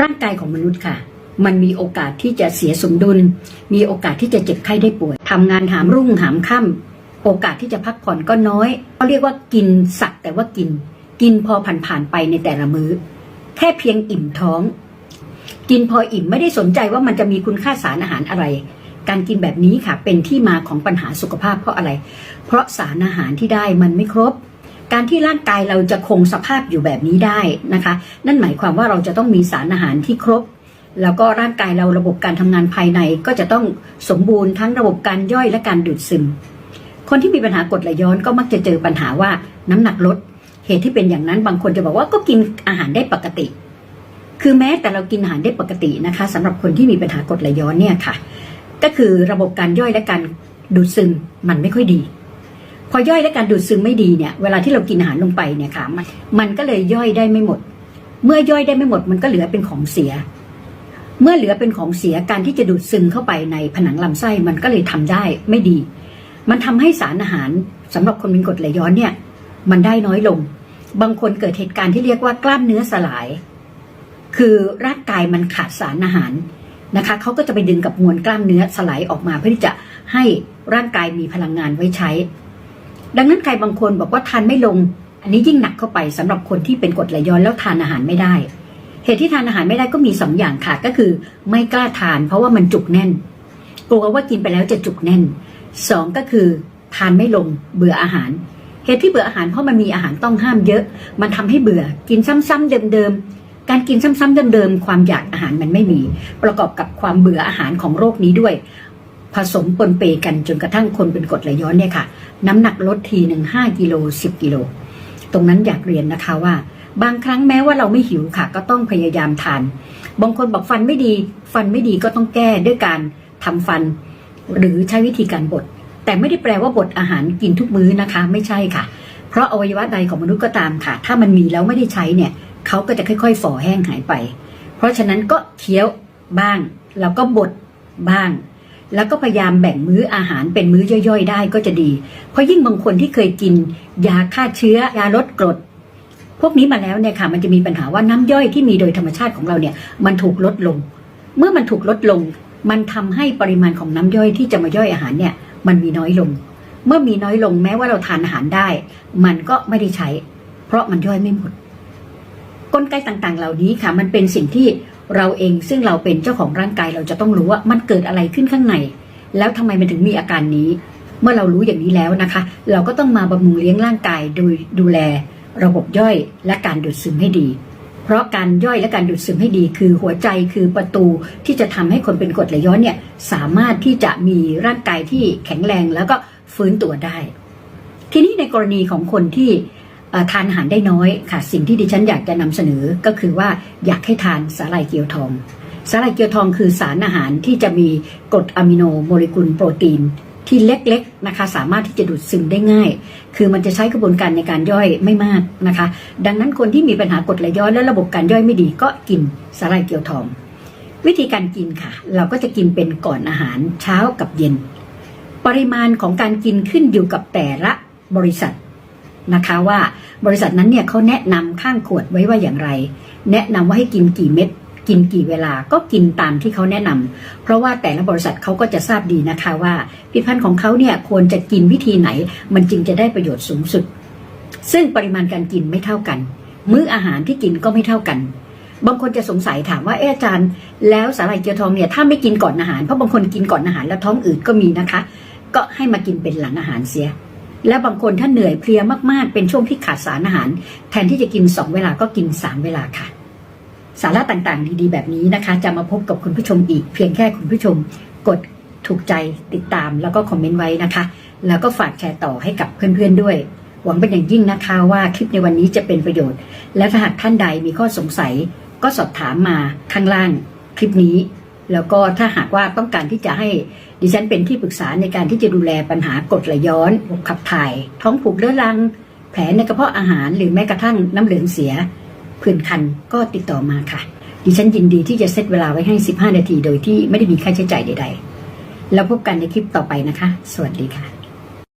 ร่างกายของมนุษย์ค่ะ มันมีโอกาสที่จะเสียสมดุล มีโอกาสที่จะเจ็บไข้ได้ป่วยทำงานหามรุ่งหามค่ำโอกาสที่จะพักผ่อนก็น้อยเขาเรียกว่ากินสักแต่ว่ากิน กินพอผ่านๆไปในแต่ละมื้อ แค่เพียงอิ่มท้อง กินพออิ่มไม่ได้สนใจว่ามันจะมีคุณค่าสารอาหารอะไร การกินแบบนี้ค่ะเป็นที่มาของปัญหาสุขภาพเพราะอะไร เพราะสารอาหารที่ได้มันไม่ครบ การที่ร่างกายเราจะคงสภาพอยู่แบบนี้ได้นะคะ นั่นหมายความว่าเราจะต้องมีสารอาหารที่ครบ แล้วก็ร่างกายเราระบบการทำงานภายในก็จะต้องสมบูรณ์ทั้งระบบการย่อยและการดูดซึม คนที่มีปัญหากรดไหลย้อนก็มักจะเจอปัญหาว่าน้ำหนักลด เหตุที่เป็นอย่างนั้นบางคนจะบอกว่าก็กินอาหารได้ปกติ คือแม้แต่เรากินอาหารได้ปกตินะคะสำหรับคนที่มีปัญหากรดไหลย้อนเนี่ยค่ะ ก็คือระบบการย่อยและการดูดซึมมันไม่ค่อยดี พอย่อยและการดูดซึมไม่ดีเนี่ยเวลาที่เรากินอาหารลงไปเนี่ยค่ะมันมันก็เลยย่อยได้ไม่หมด เมื่อย่อยได้ไม่หมด มันก็เหลือเป็นของเสีย เมื่อเหลือเป็นของเสียการที่จะดูดซึมเข้าไปในผนังลำไส้มันก็เลยทำได้ไม่ดี มันทำให้สารอาหารสำหรับคนเป็นกรดไหลย้อนเนี่ย มันได้น้อยลง บางคนเกิดเหตุการณ์ที่เรียกว่ากล้ามเนื้อสลาย คือร่างกายมันขาดสารอาหารนะคะเขาก็จะไปดึงกับมวลกล้ามเนื้อสลายออกมาเพื่อที่จะให้ร่างกายมีพลังงานไว้ใช้ ดังนั้นใครบางคนบอกว่าทานไม่ลง อันนี้ยิ่งหนักเข้าไปสำหรับคนที่เป็นกรดไหลย้อนแล้วทานอาหารไม่ได้ เหตุที่ทานอาหารไม่ได้ก็มีสองอย่างค่ะก็คือ ไม่กล้าทาน เพราะว่ามันจุกแน่นกลัวว่ากินไปแล้วจะจุกแน่นสองก็คือทานไม่ลงเบื่ออาหาร เหตุที่เบื่ออาหารเพราะมันมีอาหารต้องห้ามเยอะ มันทำให้เบื่อกินซ้ำๆเดิมๆการกินซ้ำๆเดิมๆความอยากอาหารมันไม่มี ประกอบกับความเบื่ออาหารของโรคนี้ด้วย ผสมปนเปกันจนกระทั่งคนเป็นกรดไหลย้อนเนี่ยค่ะ น้ำหนักลดทีหนึ่งห้ากิโลสิบกิโลตรงนั้นอยากเรียนนะคะว่า บางครั้งแม้ว่าเราไม่หิวค่ะ ก็ต้องพยายามทาน บางคนบอกฟันไม่ดี ฟันไม่ดีก็ต้องแก้ด้วยการทำฟัน หรือใช้วิธีการบดแต่ไม่ได้แปลว่าบดอาหารกินทุกมื้อนะคะ ไม่ใช่ค่ะ เพราะอวัยวะใดของมนุษย์ก็ตามค่ะ ถ้ามันมีแล้วไม่ได้ใช้เนี่ยเขาก็จะค่อย ๆ ฝ่อแห้งหายไป เพราะฉะนั้นก็เคี้ยวบ้าง แล้วก็บดบ้าง แล้วก็พยายามแบ่งมื้ออาหารเป็นมื้อย่อยๆ ได้ก็จะดี เพราะยิ่งบางคนที่เคยกิน ยาฆ่าเชื้อยาลดกรด พวกนี้มาแล้วเนี่ยค่ะ มันจะมีปัญหาว่าน้ำย่อยที่มีโดยธรรมชาติของเราเนี่ย มันถูกลดลง เมื่อมันถูกลดลง มันทำให้ปริมาณของน้ำย่อยที่จะมาย่อยอาหารเนี่ย มันมีน้อยลง เมื่อมีน้อยลงแม้ว่าเราทานอาหารได้ มันก็ไม่ได้ใช้ เพราะมันย่อยไม่หมดกลไกต่างๆ เหล่านี้ค่ะ มันเป็นสิ่งที่ เราเองซึ่งเราเป็นเจ้าของร่างกายเราจะต้องรู้ว่ามันเกิดอะไรขึ้นข้างใน แล้วทำไมมันถึงมีอาการนี้ เมื่อเรารู้อย่างนี้แล้วนะคะ เราก็ต้องมาบำรุงเลี้ยงร่างกายโดยดูแล ระบบย่อยและการดูดซึมให้ดี เพราะการย่อยและการดูดซึมให้ดี คือหัวใจคือประตูที่จะทำให้คนเป็นกรดไหลย้อนเนี่ยสามารถที่จะมีร่างกายที่แข็งแรงแล้วก็ฟื้นตัวได้ ทีนี้ในกรณีของคนที่ ทานอาหารได้น้อยค่ะ สิ่งที่ดิฉันอยากจะนำเสนอก็คือว่าอยากให้ทานสาหร่ายเกี๊ยวทอง สาหร่ายเกี๊ยวทองคือสารอาหารที่จะมีกรดอะมิโนโมเลกุลโปรตีนที่เล็กๆนะคะสามารถที่จะดูดซึมได้ง่าย คือมันจะใช้กระบวนการในการย่อยไม่มากนะคะ ดังนั้นคนที่มีปัญหากรดไหลย้อนและระบบการย่อยไม่ดีก็กินสาหร่ายเกี๊ยวทอง วิธีการกินค่ะ เราก็จะกินเป็นก่อนอาหารเช้ากับเย็น ปริมาณของการกินขึ้นอยู่กับแต่ละบริษัท นะคะว่าบริษัทนั้นเนี่ยเขาแนะนำข้างขวดไว้ว่าอย่างไร แนะนำว่าให้กินกี่เม็ดกินกี่เวลาก็กินตามที่เขาแนะนำเพราะว่าแต่ละบริษัทเขาก็จะทราบดีนะคะว่าผลิตภัณฑ์ของเขาเนี่ยควรจะกินวิธีไหน มันจึงจะได้ประโยชน์สูงสุด ซึ่งปริมาณการกินไม่เท่ากัน มื้ออาหารที่กินก็ไม่เท่ากัน บางคนจะสงสัยถามว่าเอออาจารย์ แล้วสาหร่ายเกียวทองเนี่ยถ้าไม่กินก่อนอาหารเพราะบางคนกินก่อนอาหารแล้วท้องอืดก็มีนะคะ ก็ให้มากินเป็นหลังอาหารเสีย และบางคนถ้าเหนื่อยเพลียมากๆ เป็นช่วงที่ขาดสารอาหาร แทนที่จะกินสองเวลาก็กินสามเวลาค่ะ สาระต่างๆ ดีๆ แบบนี้นะคะ จะมาพบกับคุณผู้ชมอีก เพียงแค่คุณผู้ชมกดถูกใจติดตามแล้วก็คอมเมนต์ไว้นะคะ แล้วก็ฝากแชร์ต่อให้กับเพื่อนๆด้วย หวังเป็นอย่างยิ่งนะคะว่าคลิปในวันนี้จะเป็นประโยชน์ และถ้าหากท่านใดมีข้อสงสัยก็สอบถามมาข้างล่างคลิปนี้ แล้วก็ถ้าหากว่าต้องการที่จะให้ดิฉันเป็นที่ปรึกษาในการที่จะดูแลปัญหากรดไหลย้อนขับถ่าย ท้องผูกเรื้อรัง แผลในกระเพาะอาหารหรือแม้กระทั่งน้ำเหลืองเสียผื่นคันก็ติดต่อมาค่ะ ดิฉันยินดีที่จะเซตเวลาไว้ให้ 15 นาทีโดยที่ไม่ได้มีค่าใช้จ่ายใด ๆ แล้วพบกันในคลิปต่อไปนะคะ สวัสดีค่ะ